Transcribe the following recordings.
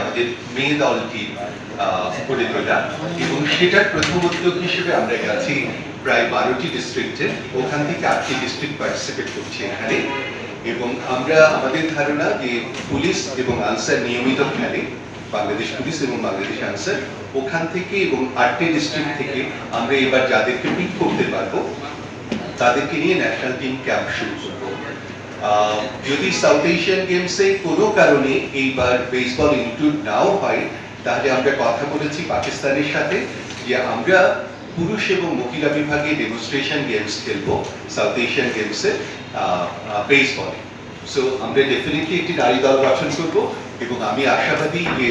আমাদের মেয়ে দলটি গড়ে তোলা এবং সেটার হিসেবে আমরা গেছি প্রায় বারোটি ডিস্ট্রিক্টে ওখান থেকে আটটি ডিস্ট্রিক্ট পার্টিসিপেট করছে এখানে এবং আমরা আমাদের ধারণা যে পুলিশ এবং আনসার নিয়মিত খেলে বাংলাদেশ পুলিশ এবং বাংলাদেশ আনসার ওখান থেকে এবং আটটি ডিস্ট্রিক্ট থেকে আমরা এবার যাদেরকে পিক করতে পারব, তাদেরকে নিয়ে ন্যাশনাল টিম ক্যাম্প শুরু যদি সাউথ এশিয়ান গেমসে কোনো কারণে এইবার বেসবল ইনক্লুড নাও হয়, তাহলে আমরা কথা বলেছি পাকিস্তানের সাথে যে আমরা পুরুষ এবং মহিলা বিভাগে ডেমনস্ট্রেশন গেমস খেলব সাউথ এশিয়ান গেমসে বেসবলে সো আমরা ডেফিনেটলি একটি নারী দল গঠন করব এবং আমি আশাবাদী যে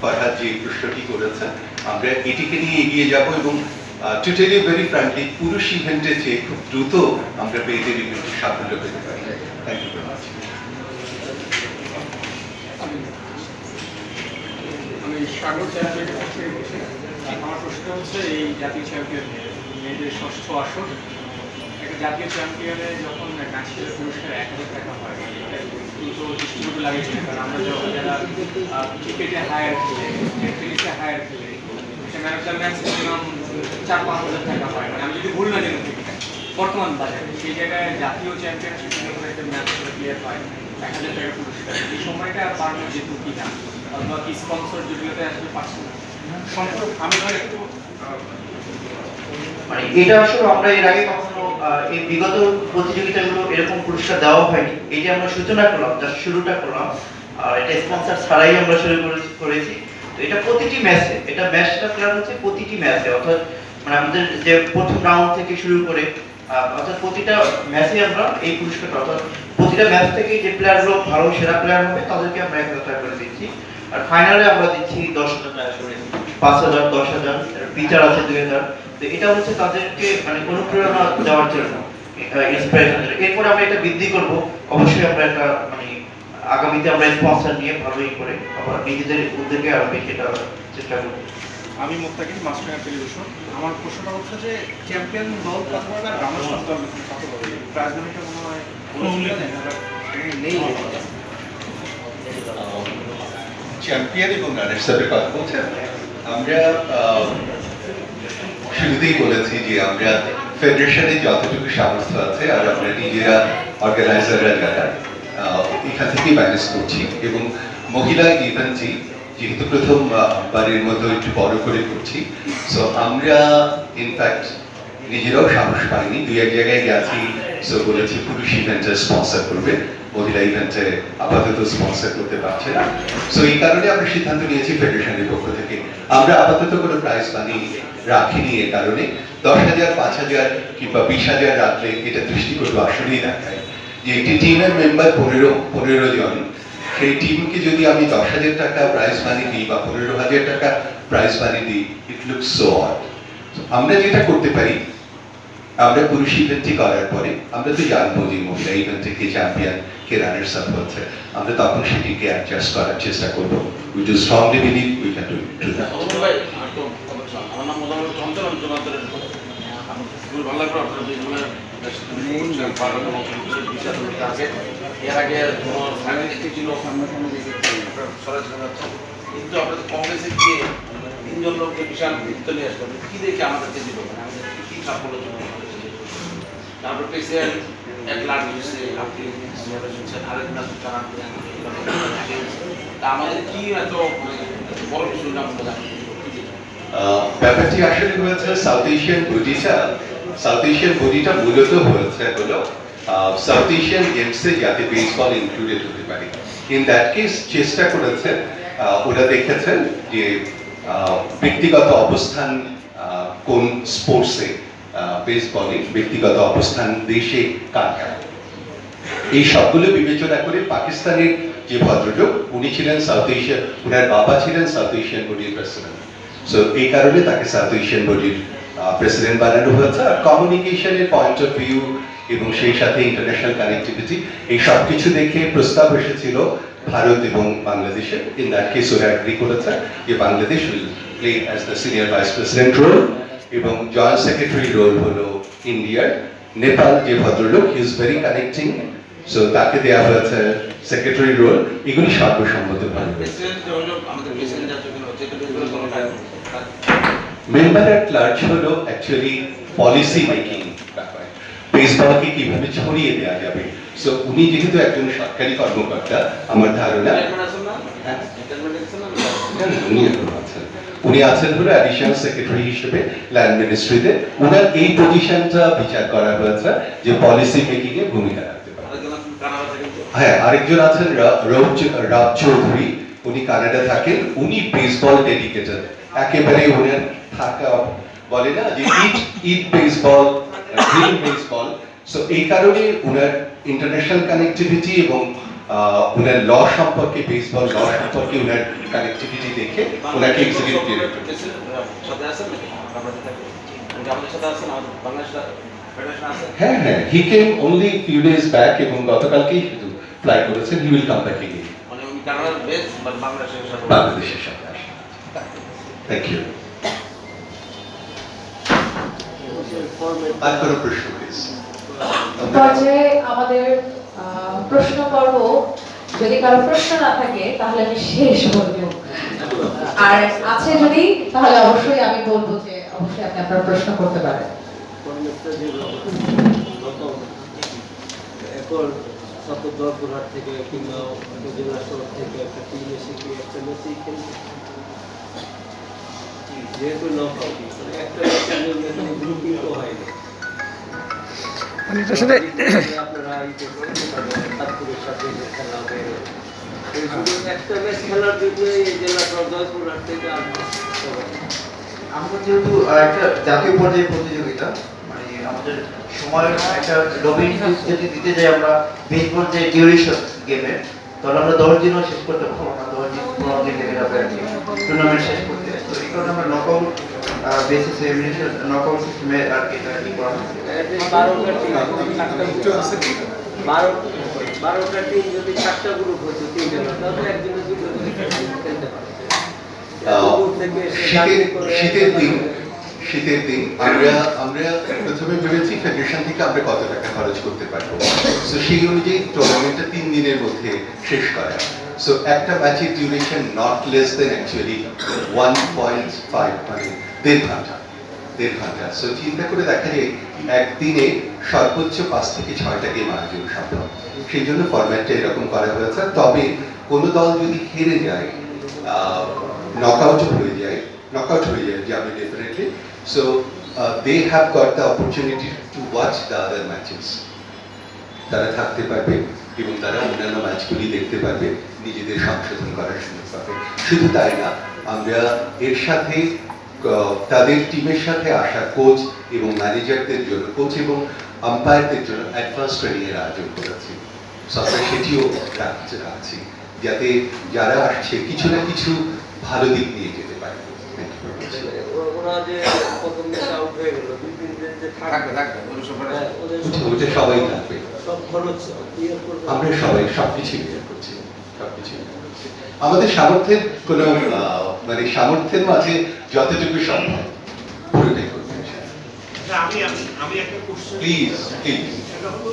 ফরহাদ যে প্রশ্নটি করেছে আমরা এটিকে নিয়ে এগিয়ে যাব এবং to tell you very frankly পুরুষ ইভেন্টের চেয়ে খুব দ্রুত আমরা মেয়েদের ইভেন্টে সাফল্য পেতে পারি। থ্যাংক ইউ ভেরি মাচ আমি কাছ আমার প্রশ্ন হচ্ছে, এই জাতীয় চ্যাম্পিয়ন মেয়েদের ষষ্ঠ আসর, একটা জাতীয় চ্যাম্পিয়নে যখন ন্যাশনাল পুরস্কার এক হাজার টাকা হয় দ্রুত দৃষ্টিকোণ লাগে কারণ আমরা যখন যারা ক্রিকেটে হায়ার খেলে হায়ার খেলে ম্যান অফ দ্য ম্যাচ চার পাঁচ হাজার টাকা মানে আমি যদি ভুল না বর্তমান বাজারে, সেই জায়গায় জাতীয় যখন একটা ম্যাচ প্লেয়ার এক হাজার টাকা পুরস্কার। এই সময়টা কি না অথবা কি স্পন্সর সম্পর্ক, আমি একটু মানে এটা আসলে আমরা এর আগে কখনো এই বিগত প্রতিযোগিতাগুলো এরকম পুরস্কার দেওয়া হয়নি। এই যে আমরা সূচনা করলাম যার শুরুটা করলাম এটা স্পন্সর ছাড়াই আমরা শুরু করেছি- এটা প্রতিটি ম্যাচে এটা ম্যাচটা প্লেয়ার হচ্ছে প্রতিটি ম্যাচে অর্থাৎ মানে আমাদের যে প্রথম রাউন্ড থেকে শুরু করে অর্থাৎ প্রতিটা ম্যাচে আমরা এই পুরস্কারটা, অর্থাৎ প্রতিটা ম্যাচ থেকে যে প্লেয়ারগুলো ভালো, সেরা প্লেয়ার হবে, তাদেরকে আমরা এক হাজার করে দিচ্ছি। আর ফাইনালে আমরা দিচ্ছি দশ হাজার টাকা করে। পাঁচ হাজার, দশ হাজার পিচার আছে দুই হাজার। তো এটা হচ্ছে তাদেরকে মানে অনুপ্রেরণা দেওয়ার জন্য। এরপরে আমরা এটা বৃদ্ধি করব। অবশ্যই আমরা একটা মানে আগামীতে আমরা স্পন্সর নিয়ে ভালোই করে আবার নিজেদের উদ্যোগে আরও বেশি এটা চেষ্টা করব। আমি মোত্তাকিম মাস্টার টেলিভিশন আমার প্রশ্নটা হচ্ছে যে চ্যাম্পিয়ন দল কত হবে আর রানার্স দল কত হবে প্রাইজ মানিটা মনে হয় কোনো উল্লেখ নেই আবার নেই। চ্যাম্পিয়ন এবং রানার্স আপের কথা বলছেন আমরা শুরুতেই বলেছি যে আমরা ফেডারেশনে যতটুকু সামর্থ্য আছে আর আমরা নিজেরা অর্গানাইজাররা যারা এখান থেকেই ম্যানেজ করছি এবং মহিলা ইভেন্টটি যেহেতু প্রথম বারের মতো একটু বড় করে করছি সো আমরা ইনফ্যাক্ট নিজেরাও সাহস পাইনি, দুই এক জায়গায় গেছি সো বলেছি পুরুষ ইভেন্টে স্পন্সর করবে, মহিলা ইভেন্টে আপাতত স্পন্সর করতে পারছে না। সো এই কারণে আমরা সিদ্ধান্ত নিয়েছি ফেডারেশনের পক্ষ থেকে। আমরা আপাতত কোনো প্রাইজ মানি রাখিনি এ কারণে। দশ হাজার, পাঁচ হাজার কিংবা বিশ হাজার রাখলে এটা দৃষ্টিকটু আসলেই দেখায়। যে একটি টিমের মেম্বার পনেরো পনেরো জন। সেই টিমকে যদি আমি দশ হাজার টাকা প্রাইজ মানি দিই বা পনেরো হাজার টাকা প্রাইজ মানি দিই ইট লুক সো অড আমরা যেটা করতে পারি আমরা পুরুষ ইভেন্টটি করার পরে আমরা তো জানব যে মহিলা ইভেন্টে কে চ্যাম্পিয়ন কে রানার্স আপ হচ্ছে আমরা তখন সেটিকে অ্যাডজাস্ট করার চেষ্টা করব। We do strongly believe we can do ভাই, আমার নাম চঞ্চল চঞ্চলের আমি ভালো লাগল আপনার যেগুলো আছে এর তোমার ফাইনালিস্টে ছিল যাচ্ছে কিন্তু আপনাদের কংগ্রেসে গিয়ে তিনজন লোককে বিশাল বৃত্ত নিয়ে আসলো কি দেখে আমাদেরকে দিল আমাদের কি সাফল্য তারপর প্রেসিডেন্ট এক লাখ দিচ্ছে আপনি আমাদের কি এত বড় কিছু ব্যাপারটি আসলে হয়েছে সাউথ এশিয়ান বডিটা সাউথ এশিয়ান বডিটা মূলত হয়েছে হলো সাউথ এশিয়ান গেমসে যাতে বেসবল ইনক্লুডেড হতে পারে। ইন দ্যাট কেস চেষ্টা করেছে ওরা দেখেছেন যে ব্যক্তিগত অবস্থান কোন স্পোর্টসে বেসবলে ব্যক্তিগত অবস্থান দেশে কার এই সবগুলো বিবেচনা করে পাকিস্তানের যে ভদ্রলোক, উনি ছিলেন সাউথ এশিয়া উনার বাবা ছিলেন সাউথ এশিয়ান বডির প্রেসিডেন্ট সো এই কারণে তাকে সাউথ বডির প্রেসিডেন্ট বানানো হয়েছে। আর কমিউনিকেশনের পয়েন্ট অফ ভিউ এবং সেই সাথে ইন্টারন্যাশনাল কানেক্টিভিটি এই সব কিছু দেখে প্রস্তাব এসেছিল ভারত এবং বাংলাদেশে। ইন দ্যাট কেস ওরা অ্যাগ্রি করেছে যে Bangladesh will play as the senior vice president role এবং জয়েন্ট সেক্রেটারি রোল হলো ইন্ডিয়ার নেপাল যে ভদ্রলোক he is very connecting so তাকে দেওয়া হয়েছে সেক্রেটারি রোল এগুলি সর্বসম্মতভাবে মেম্বার অ্যাট লার্জ হলো অ্যাকচুয়ালি পলিসি মেকিং ব্যাপার কীভাবে ছড়িয়ে দেওয়া যাবে? সো উনি যেহেতু একজন সরকারি কর্মকর্তা আমার ধারণা হ্যাঁ। উনি আছেন। হলো অ্যাডিশনাল সেক্রেটারি হিসেবে ল্যান্ড মিনিস্ট্রিতে ওনার এই পজিশনটা বিচার করা হয়েছে যে পলিসি মেকিং এ ভূমিকা রাখতে পারে। হ্যাঁ আরেকজন আছেন রৌজ রাজ চৌধুরী। উনি কানাডা থাকেন। উনি বেসবল ডেডিকেটেড একেবারে ওনার থাকা বলে না যে it it baseball dream baseball so এই কারণে ওনার ইন্টারন্যাশনাল কানেক্টিভিটি এবং ওনার ল সম্পর্কে বেসবল ল সম্পর্কে ওনার কানেক্টিভিটি দেখে ওনাকে এক্সিকিউটিভ ডিরেক্টর হ্যাঁ হ্যাঁ he came only few days back এবং গতকালকেই শুধু ফ্লাই করেছেন। He will come back again বাংলাদেশের সাথে থ্যাংক ইউ আর কোনো প্রশ্ন প্লিজ পর্যায়ে আমাদের প্রশ্ন পর্ব যদি কারও প্রশ্ন না থাকে তাহলে আমি শেষ বলব। আর আছে যদি তাহলে অবশ্যই আমি বলব যে অবশ্যই আপনি আপনার প্রশ্ন করতে পারেন। এখন সতর্কপুরহাট থেকে কিংবা থেকে একটা টিম এসে কি একটা ম্যাচই খেলবে যেহেতু নকআউট একটা আপনারা সাথে খেলা ম্যাচ খেলার জন্য এই জেলা থেকে আমরা যেহেতু একটা জাতীয় পর্যায়ে প্রতিযোগিতা মানে আমাদের সময়ের একটা যদি দিতে যাই আমরা বেসবল যে ডিউরেশন গেমের তাহলে আমরা দশ দিনও শেষ করতে পারব না। দশ দিন পনেরো দিন লেগে যাবে টুর্নামেন্ট শেষ করতে আমরা নকআউট সিস্টেমে আর কি করা এসে শীতের দিন শীতের দিন আমরা প্রথমে কত টাকা খরচ করতে পারব সেই অনুযায়ী টুর্নামেন্টটা তিন দিনের মধ্যে শেষ করা সো একটা ম্যাচের duration not less than actually one point five মানে দেড় ঘণ্টা দেড় ঘণ্টা। সো চিন্তা করে দেখা যায়, একদিনে সর্বোচ্চ পাঁচ থেকে ছয়টা গেম আয়োজন সম্ভব। সেই জন্য ফরম্যাটটা এরকম করা হয়েছে। তবে কোনো দল যদি হেরে যায় নকআউট হয়ে যায় নকআউট হয়ে যায় যাবে definitely so they have got the opportunity to watch the other matches তারা থাকতে পারবে এবং তারা অন্যান্য ম্যাচগুলি দেখতে পারবে। নিজেদের সংশোধন করার সুযোগ পাবে। শুধু তাই না আমরা এর সাথে তাদের টিমের সাথে আসা কোচ এবং ম্যানেজারদের জন্য কোচ এবং আম্পায়ারদের জন্য অ্যাডভান্স ট্রেনিং এর আয়োজন করেছি। আমরা সেটিও রাখছি যাতে যারা আসছে কিছু না কিছু ভালো দিক নিয়ে যেতে পারে। আমরা সবাই সবকিছু ক্লিয়ার করছি সবকিছু clear করছি। আমাদের সামর্থ্যের কোনো মানে সামর্থ্যের মাঝে যতটুকু সম্ভব পুরোটাই করতে আচ্ছা, আমি আমি একটা কোশ্চেন প্লিজ প্লিজ সেটা হলো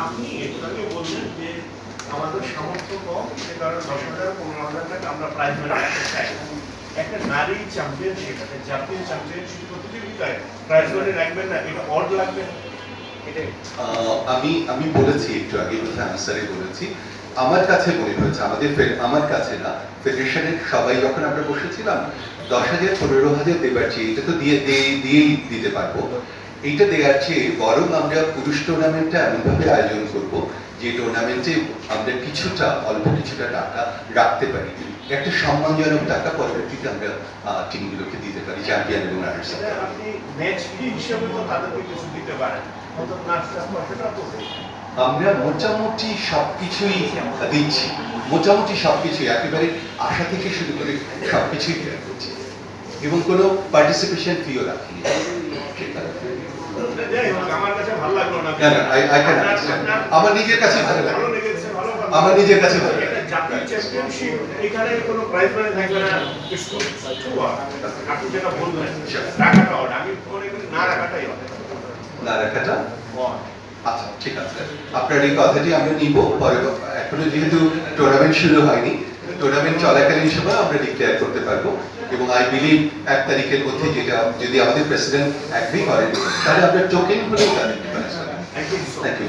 আপনি একটু আগে বললেন যে আমাদের সামর্থ্য কম সে কারণে দশ হাজার পনেরো হাজার টাকা আমরা প্রাইজ মানি চাই। একটা নারী চ্যাম্পিয়নশিপ একটা জাতীয় চ্যাম্পিয়নশিপ প্রতিযোগিতায় প্রাইজ মানি রাখবেন না এটা অড লাগবে আহ, আমি আমি বলেছি একটু আগে কথা আনসারে বলেছি আমার কাছে মনে হয়েছে, আমাদের আমার কাছে না ফেডারেশনের সবাই যখন আমরা বসেছিলাম, দশ হাজার, পনেরো হাজার দেবার চেয়ে, এটা তো দিয়ে দিয়ে- দিয়েই দিতে পারব। এইটা দেওয়ার চেয়ে বরং আমরা পুরুষ টুর্নামেন্টটা এমনভাবে আয়োজন করব, যে টুর্নামেন্টে আমরা কিছুটা, অল্প কিছুটা টাকা রাখতে পারি। একটা সম্মানজনক টাকা পরবর্তীতে আমরা টিমগুলোকে দিতে পারি চ্যাম্পিয়ন এবং রানার্স আপনি ম্যাচ ফি হিসেবে তো তাদেরকে কিছু দিতে পারেন। অন্তত দেয়। আমরা মোটামুটি সবকিছুই দিচ্ছি। মোটামুটি সবকিছুই একেবারে আশা থেকে শুরু করে সবকিছুই ক্লিয়ার করছি এবং কোনো পার্টিসিপেশন ফিও রাখিনি। আমার নিজের কাছে ভালো লাগে। আমার নিজের কাছে ভালো লাগে। না. রাখাটা করি। আচ্ছা ঠিক আছে। আপনার এই কথাটি আমরা নিব পরে এখনও যেহেতু টুর্নামেন্ট শুরু হয়নি টুর্নামেন্ট চলাকালীন সময় আমরা ডিক্লেয়ার করতে পারব এবং আই বিলিভ এক তারিখের মধ্যে যেটা যদি আমাদের প্রেসিডেন্ট অ্যাগ্রি করেন তাহলে আমরা টোকেন হলেও তাদের থ্যাংক ইউ.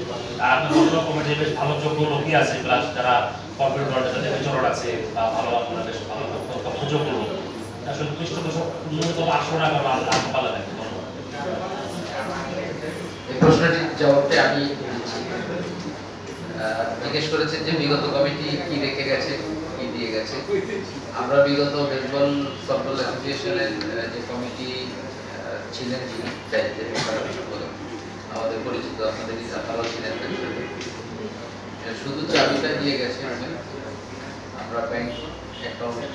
আর কত কমিটির লোকই আছে, প্লাস যারা কর্পোরেট আছে বা ভালো যোগ্য লোক। আসলে পৃষ্ঠপোষক ন্যূনতম আমি জিজ্ঞেস করেছেন যে বিগত কমিটি কি রেখে গেছে, কি দিয়ে গেছে। আমরা বিগত বেসবল সফটবল অ্যাসোসিয়েশনের যে কমিটি ছিলেন যিনি দায়িত্বে আমাদের ছিলেন শুধু চাবিটা দিয়ে গেছে আমরা ব্যাংক অ্যাকাউন্ট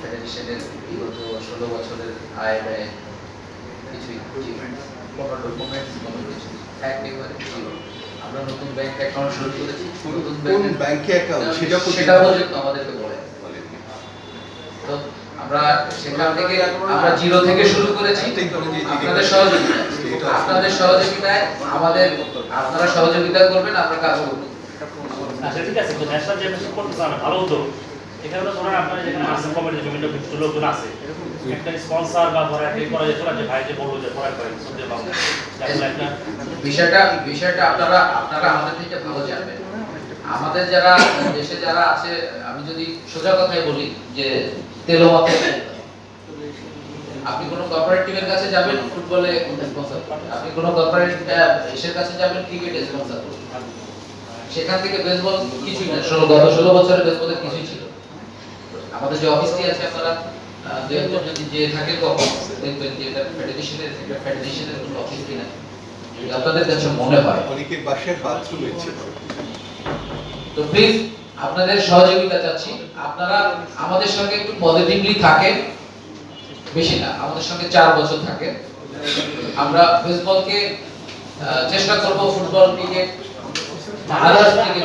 ফেডারেশনের বিগত ষোলো বছরের আয় ব্যয় কিছুই কোনো ডকুমেন্টস কোনো কিছু। জিরো আমরা নতুন ব্যাংক অ্যাকাউন্ট শুরু করেছি নতুন ব্যাংক অ্যাকাউন্ট সেটা সেটা পর্যন্ত আমাদেরকে বলে। আমরা সেখান থেকে আমরা জিরো থেকে শুরু করেছি। আপনাদের সহযোগিতায়। আপনাদের সহযোগিতায় আমাদের আপনারা সহযোগিতা করবেন আমরা কাজ করব। আচ্ছা ঠিক আছে তো ন্যাশনাল ভালো উদ্যোগ। এখানে তো ধরেন আপনার যেখানে আছে কমিটি বিভিন্ন কিছু লোকজন আছে। একটা স্পন্সর বা ধরেন একটা করা যেত যে ভাই যে বলল যে পড়া করেন শুনতে পাবো একটা বিষয়টা বিষয়টা আপনারা আপনারা আমাদের থেকে ভালো জানবেন। আমাদের যারা, দেশে যারা আছে, আমি যদি সোজা কথাই বলি যে তেলোমাতে আপনি কোনো কর্পোরেট কাছে যাবেন ফুটবলে স্পন্সর আপনি কোনো কর্পোরেট এসের কাছে যাবেন ক্রিকেটে স্পন্সর সেখান থেকে বেসবল কিছুই না। ষোলো, গত ষোলো বছরের বেসবলের কিছুই ছিল আমাদের যে অফিসটি আছে, আপনারা দু যদি যে থাকে কখন, দেখবেন যে এটা ফেডারেশনের একটা ফেডারেশনের কোনো অফিস কিনা। যদি আপনাদের কাছে মনে হয়। অনেকের বাসায় বাথরুম করে। তো প্লিজ আপনাদের সহযোগিতা চাচ্ছি। আপনারা আমাদের সঙ্গে একটু পজিটিভলি থাকেন। বেশি না, আমাদের সঙ্গে চার বছর থাকেন। আমরা বেসবলকে চেষ্টা করব football cricket others cricket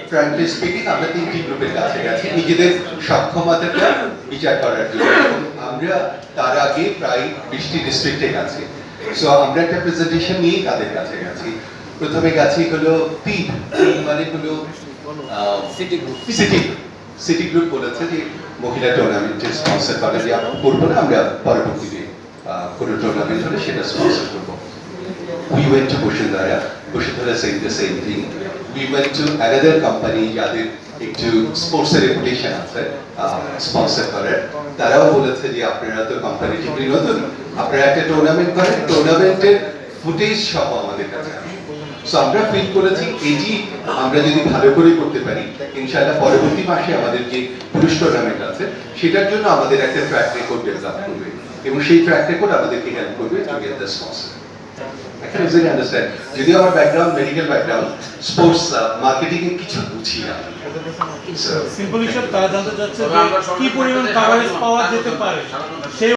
frankly speaking আমরা তিনটি গ্রুপের কাছে গেছি। নিজেদের সক্ষমতাটা বিচার করার জন্য। আমরা তার আগে প্রায় বিশটি ডিস্ট্রিক্টে গেছি। সো আমরা একটা প্রেজেন্টেশন নিয়ে তাদের কাছে গেছি। প্রথমে গেছি হলো পিপ মানে হলো city group city city group বলেছে যে মহিলা টুর্নামেন্টের স্পন্সর করে যে করব না আমরা পরবর্তীতে কোনো টুর্নামেন্ট হলে সেটা স্পন্সর করব। We went to Bashundhara, Bashundhara saying the same thing. We went to another company, যাদের একটু স্পোর্টস এর রেপুটেশন আছে স্পন্সর করার তারাও বলেছে যে, আপনারা তো কোম্পানি ঠিকই নতুন, আপনারা একটা টুর্নামেন্ট করেন। টুর্নামেন্টের ফুটেজ সহ আমাদের কাছে সো আমরা ফিল করেছি, এটি আমরা যদি ভালো করে করতে পারি, ইনশাআল্লাহ পরবর্তী মাসে আমাদের যে পুরুষ টুর্নামেন্ট আছে, সেটার জন্য আমাদের একটা ট্র্যাক রেকর্ড ডেভেলপ করবে। এবং সেই ট্র্যাক রেকর্ড আমাদেরকে হেল্প করবে to get the sponsor I can easily understand. যদিও আমার background medical background sports marketing এ কিছু বুঝি না। So, সিম্পল হিসাব তারা জানতে চাচ্ছে কি পরিমাণ কাভারেজ পাওয়া যেতে পারে।